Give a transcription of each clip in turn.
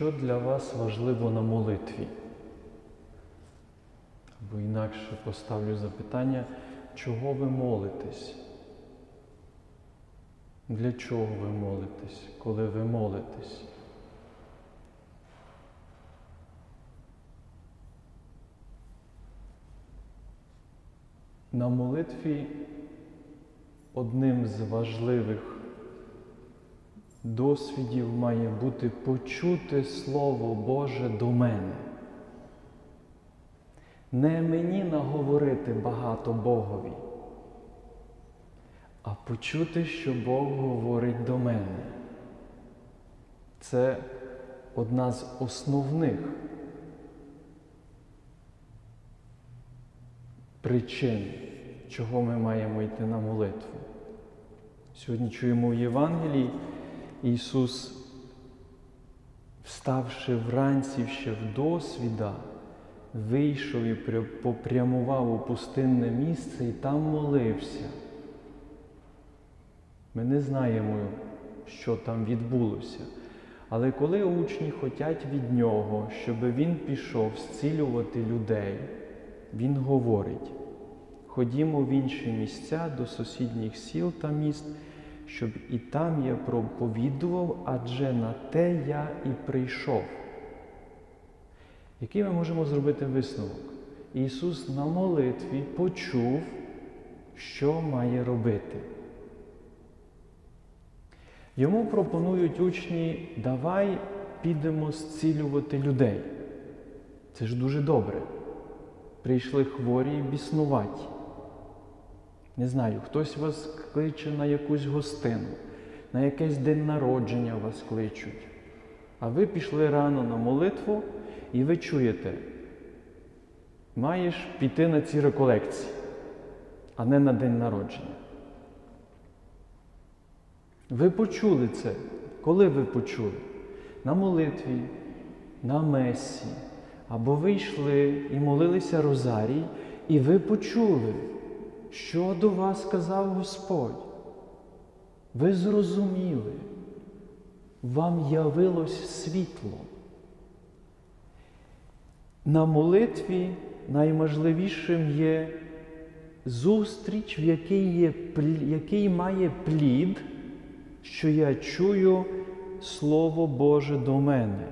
Що для вас важливо на молитві? Або інакше поставлю запитання, чого ви молитесь? Для чого ви молитесь, коли ви молитесь? На молитві одним з важливих досвідів має бути почути Слово Боже до мене. Не мені наговорити багато Богові, а почути, що Бог говорить до мене. Це одна з основних причин, чого ми маємо йти на молитву. Сьогодні чуємо в Євангелії, Ісус, вставши вранці ще в досвіда, вийшов і попрямував у пустинне місце і там молився. Ми не знаємо, що там відбулося. Але коли учні хочуть від нього, щоб він пішов зцілювати людей, він говорить: ходімо в інші місця до сусідніх сіл та міст, щоб і там я проповідував, адже на те я і прийшов. Який ми можемо зробити висновок? Ісус на молитві почув, що має робити. Йому пропонують учні, давай підемо зцілювати людей. Це ж дуже добре. Прийшли хворі і біснуваті. Не знаю, хтось вас кличе на якусь гостину, на якийсь день народження вас кличуть. А ви пішли рано на молитву і ви чуєте, маєш піти на ці реколекції, а не на день народження. Ви почули це. Коли ви почули? На молитві, на месі, або ви йшли і молилися Розарій, і ви почули, що до вас сказав Господь. Ви зрозуміли, вам явилось світло. На молитві найможливішим є зустріч, в якій, є, який має плід, що я чую Слово Боже до мене.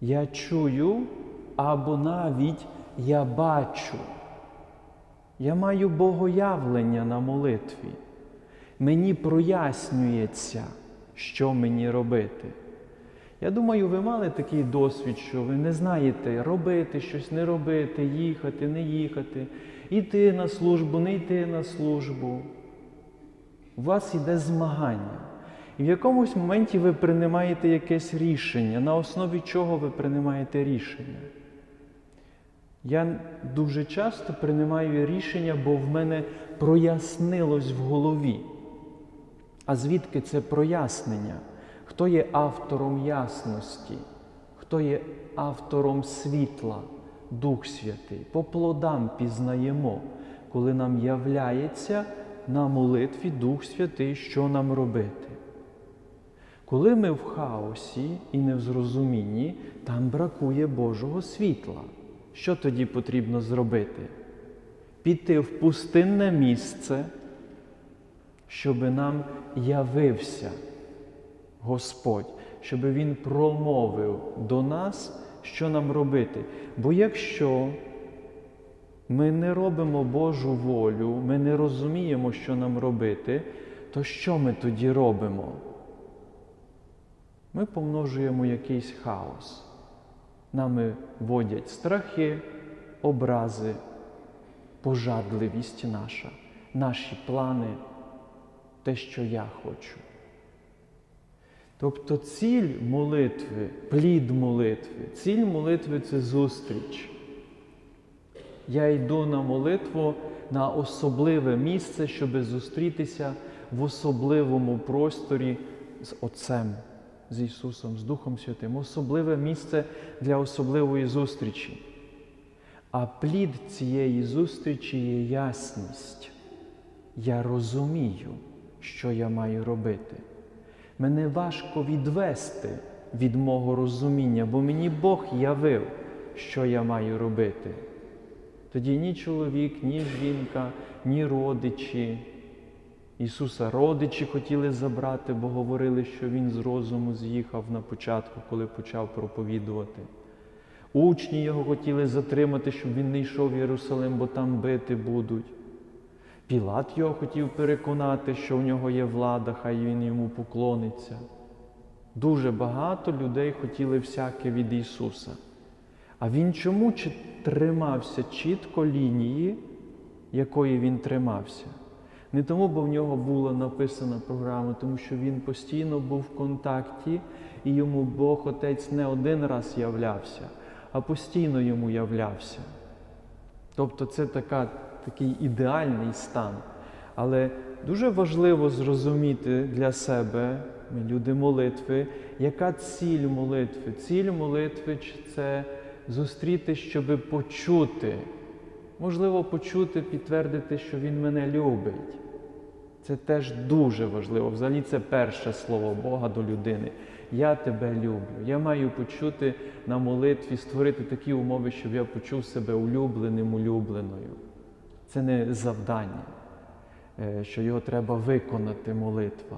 Я чую або навіть я бачу. Я маю богоявлення на молитві. Мені прояснюється, що мені робити. Я думаю, ви мали такий досвід, що ви не знаєте робити щось, не робити, їхати, не їхати, йти на службу, не йти на службу. У вас йде змагання. І в якомусь моменті ви приймаєте якесь рішення, на основі чого ви приймаєте рішення. Я дуже часто приймаю рішення, бо в мене прояснилось в голові. А звідки це прояснення? Хто є автором ясності? Хто є автором світла, Дух Святий? По плодам пізнаємо, коли нам являється на молитві Дух Святий, що нам робити. Коли ми в хаосі і не в зрозумінні, там бракує Божого світла. Що тоді потрібно зробити? Піти в пустинне місце, щоб нам явився Господь, щоб Він промовив до нас, що нам робити. Бо якщо ми не робимо Божу волю, ми не розуміємо, що нам робити, то що ми тоді робимо? Ми помножуємо якийсь хаос. Нами водять страхи, образи, пожадливість наша, наші плани, те, що я хочу. Тобто ціль молитви, плід молитви, ціль молитви це зустріч. Я йду на молитву на особливе місце, щоб зустрітися в особливому просторі з Отцем, з Ісусом, з Духом Святим. Особливе місце для особливої зустрічі. А плід цієї зустрічі є ясність. Я розумію, що я маю робити. Мене важко відвести від мого розуміння, бо мені Бог явив, що я маю робити. Тоді ні чоловік, ні жінка, ні родичі. Ісуса родичі хотіли забрати, бо говорили, що Він з розуму з'їхав на початку, коли почав проповідувати. Учні його хотіли затримати, щоб він не йшов в Єрусалим, бо там бити будуть. Пілат його хотів переконати, що в нього є влада, хай він йому поклониться. Дуже багато людей хотіли всяке від Ісуса. А Він чому тримався чітко лінії, якої він тримався? Не тому, бо в нього була написана програма, тому що він постійно був в контакті, і йому Бог Отець не один раз являвся, а постійно йому являвся. Тобто це така, такий ідеальний стан. Але дуже важливо зрозуміти для себе, ми люди молитви, яка ціль молитви? Ціль молитви це зустріти, щоб почути. Можливо, почути, підтвердити, що Він мене любить. Це теж дуже важливо. Взагалі, це перше слово Бога до людини. Я тебе люблю. Я маю почути на молитві, створити такі умови, щоб я почув себе улюбленим, улюбленою. Це не завдання, е, що його треба виконати молитва.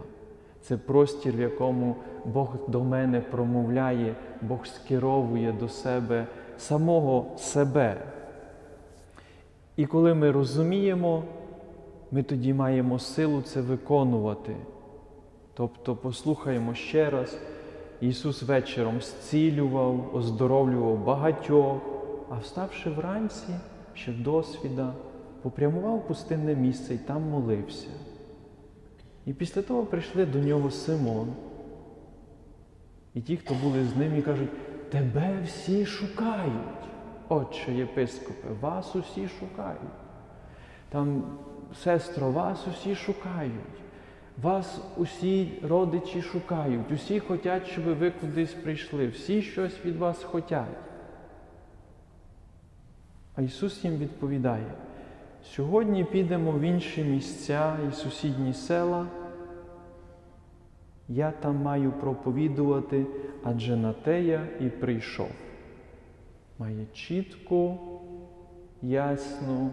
Це простір, в якому Бог до мене промовляє, Бог скеровує до себе самого себе. І коли ми розуміємо, ми тоді маємо силу це виконувати. Тобто, послухаємо ще раз, Ісус вечором зцілював, оздоровлював багатьох, а вставши вранці, ще досвіда, попрямував пустинне місце і там молився. І після того прийшли до нього Симон. І ті, хто були з ним, і кажуть, тебе всі шукають. Отче єпископе, вас усі шукають. Там, сестро, вас усі шукають. Вас усі родичі шукають, усі хочуть, щоб ви кудись прийшли, всі щось від вас хочуть. А Ісус їм відповідає: сьогодні підемо в інші місця і сусідні села. Я там маю проповідувати, адже на те я і прийшов. Має чітку, ясну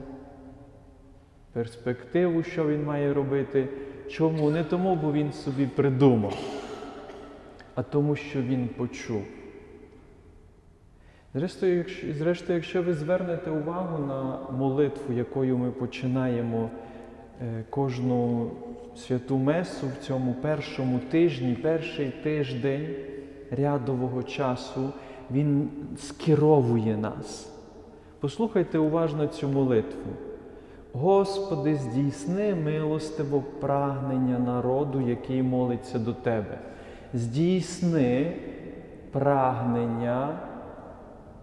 перспективу, що він має робити. Чому? Не тому, бо він собі придумав, а тому, що він почув. Зрештою, якщо, зрештою, якщо ви звернете увагу на молитву, якою ми починаємо е, кожну святу месу в цьому першому тижні, перший тиждень рядового часу, він скеровує нас. Послухайте уважно цю молитву. Господи, здійсни милостиво прагнення народу, який молиться до Тебе. Здійсни прагнення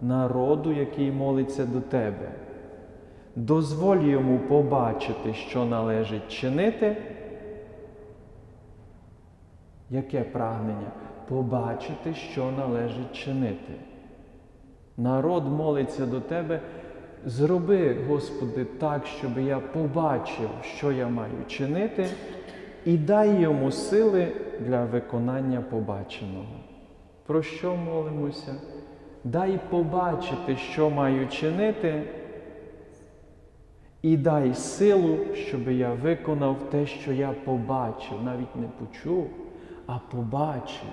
народу, який молиться до Тебе. Дозволь йому побачити, що належить чинити. Яке прагнення? Побачити, що належить чинити. Народ молиться до Тебе. Зроби, Господи, так, щоб я побачив, що я маю чинити, і дай йому сили для виконання побаченого. Про що молимося? Дай побачити, що маю чинити, і дай силу, щоб я виконав те, що я побачив, навіть не почув, а побачив.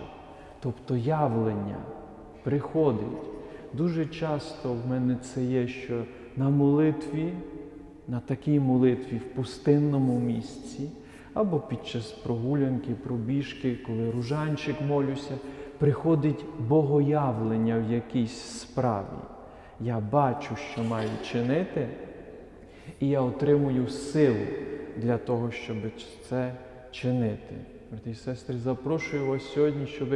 Тобто явлення приходить. Дуже часто в мене це є, що на молитві, на такій молитві в пустинному місці, або під час прогулянки, пробіжки, коли ружанчик молюся, приходить богоявлення в якійсь справі. Я бачу, що маю чинити, і я отримую силу для того, щоб це чинити. Брати і сестри, запрошую вас сьогодні, щоб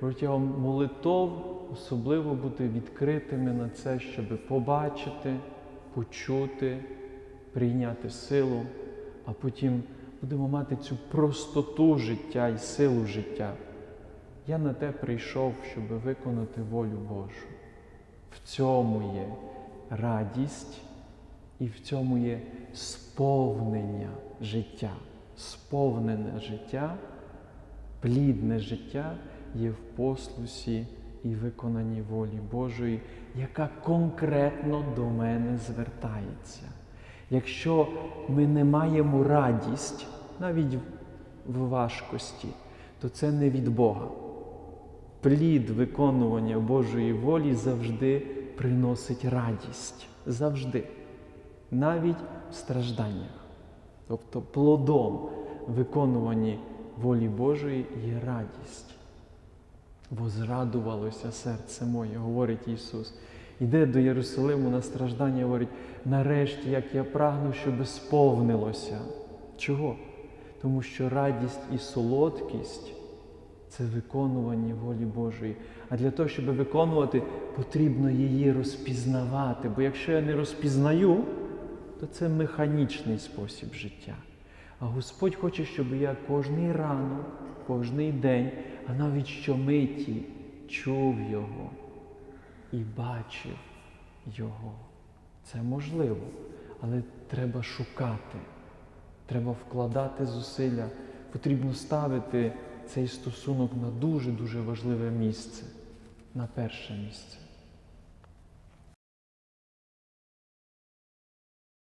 протягом молитов особливо бути відкритими на це, щоб побачити, почути, прийняти силу, а потім будемо мати цю простоту життя і силу життя. Я на те прийшов, щоб виконати волю Божу. В цьому є радість і в цьому є сповнення життя, сповнене життя, плідне життя є в послусі і виконанні волі Божої, яка конкретно до мене звертається. Якщо ми не маємо радість навіть в важкості, то це не від Бога. Плід виконування Божої волі завжди приносить радість. Завжди. Навіть в стражданнях. Тобто плодом виконувані волі Божої є радість. Возрадувалося серце моє, говорить Ісус. Іде до Єрусалиму на страждання, говорить, нарешті, як я прагну, щоб сповнилося. Чого? Тому що радість і солодкість це виконування волі Божої. А для того, щоб виконувати, потрібно її розпізнавати. Бо якщо я не розпізнаю, то це механічний спосіб життя. А Господь хоче, щоб я кожний ранок, кожний день, а навіть щомиті чув Його і бачив Його. Це можливо, але треба шукати, треба вкладати зусилля, потрібно ставити цей стосунок на дуже-дуже важливе місце, на перше місце.